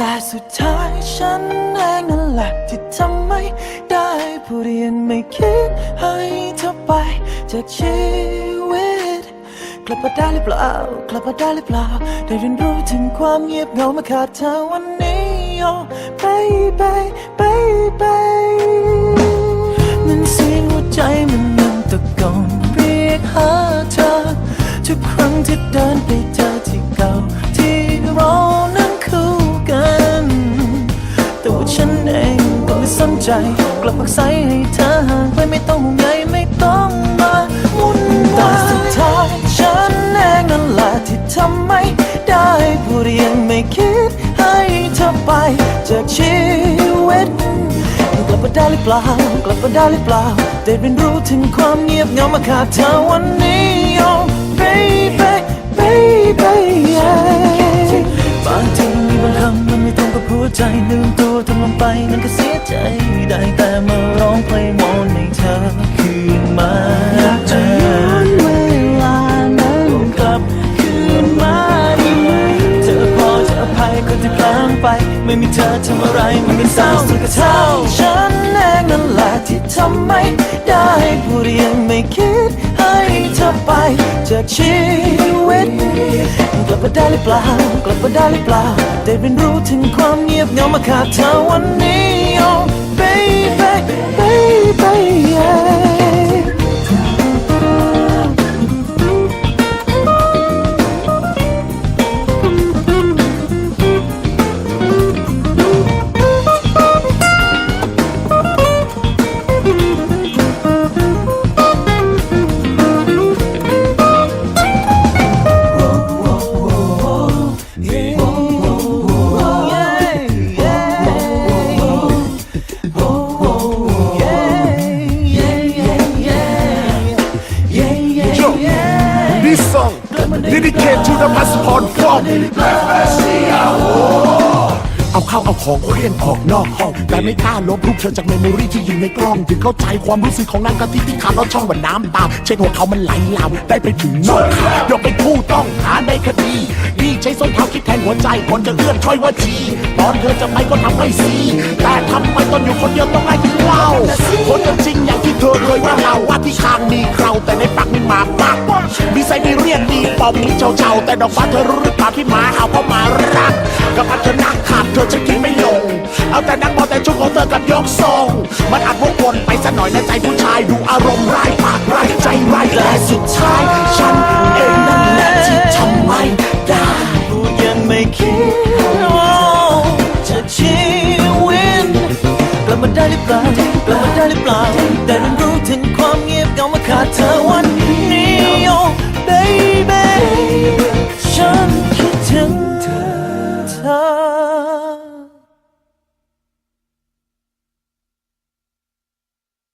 แต่สุดท้ายฉันเองนั่นแหละที่ทำไม่ได้พูดยังไม่คิดให้เธอไปจากชีวิต กลับมาได้หรือเปล่า กลับมาได้หรือเปล่า ได้เรียนรู้ถึงความเงียบเหงามาขาดเธอวันนี้ oh baby baby นั้นเสียงหัวใจมัน ใจกลับพักใสให้เธอห่างไปไม่ต้องห่วงใยไม่ต้องมาวุ่นวายสุดท้ายฉันเองนั่นแหละที่ทำไม่ได้พูดยังไม่คิดให้เธอไป จากชีวิตกลับมาได้หรือเปล่ากลับมาได้หรือเปล่าได้เรียนรู้ถึงความเงียบเหงามาขาดเธอวันนี้ oh baby baby yeah บางทีบางคำมันไม่ตรงกับหัวใจลืมตัว ลงไปนั่นก็เสียใจ ได้แต่มาร้องเพลงวอนให้เธอคืนมาอยากจะย้อนเวลานั้นกลับคืนมาได้ไหมเธอพอจะอภัยคนที่พลางไป ไม่มีเธอทำอะไรมันไม่เศร้าสุดกเท่าฉันเองนั่นแหละที่ทำไม่ได้พูดยังไม่คิดให้เธอไปจากชีวิต บมาได้หรือเปล่า กลับมาได้หรือเปล่า ได้เรียนรู้ถึงความเงียบเหงามาขาดเธอวันนี้ oh baby baby yeah to the passport from เอาเข้าเอาของเคลื่อนออกนอกห้องแต่ไม่กล้าลบรูปเธอจากเมมโมรีที่อยู่ในกล้องถึงเข้าใจความรู้สึกของนางกะทิที่ขาดลอดช่องเหมือนน้ำตาเช็ดหัวเขามันไหลลาวได้ไปถึงนอกขายกเป็นผู้ต้องหาในคดีนี่ใช้ส้นเท้าคิดแทนหัวใจคนจะเอื้อนช้อยว่าจีตอนเธอจะไปก็ทำให้สีแต่ทำไมตอนอยู่คนเดียวต้องไล่กินเหล้าคนจะจริงอย่างที่เธอเคยว่าเราว่าที่คางมีเคราแต่ในปากมีหมาปัก มีไซบีเรียนมีปอมมีเจ้าเจ้าแต่ดอกฟ้าเธอรู้หรือเปล่าที่หมาเห่าเพราะหมารักกับพัดเธอนักขาดเธอจะกินไม่ลง เอาแต่นักบอลแต่ชุดของเธอกับยกทรงมันอาจวกวนไปสักหน่อยในใจผู้ชายดูอารมณ์ร้ายปากร้ายใจร้ายแต่สุดท้าย ฉันเองนั่นแหละที่ทำไม่ได้พูดยังไม่คิดว่าจะชีวิตกลับมาได้หรือเปล่ากลับมาได้หรือเปล่าแต่เรียนรู้ถึงความเงียบเหงามาขาดเธอวัน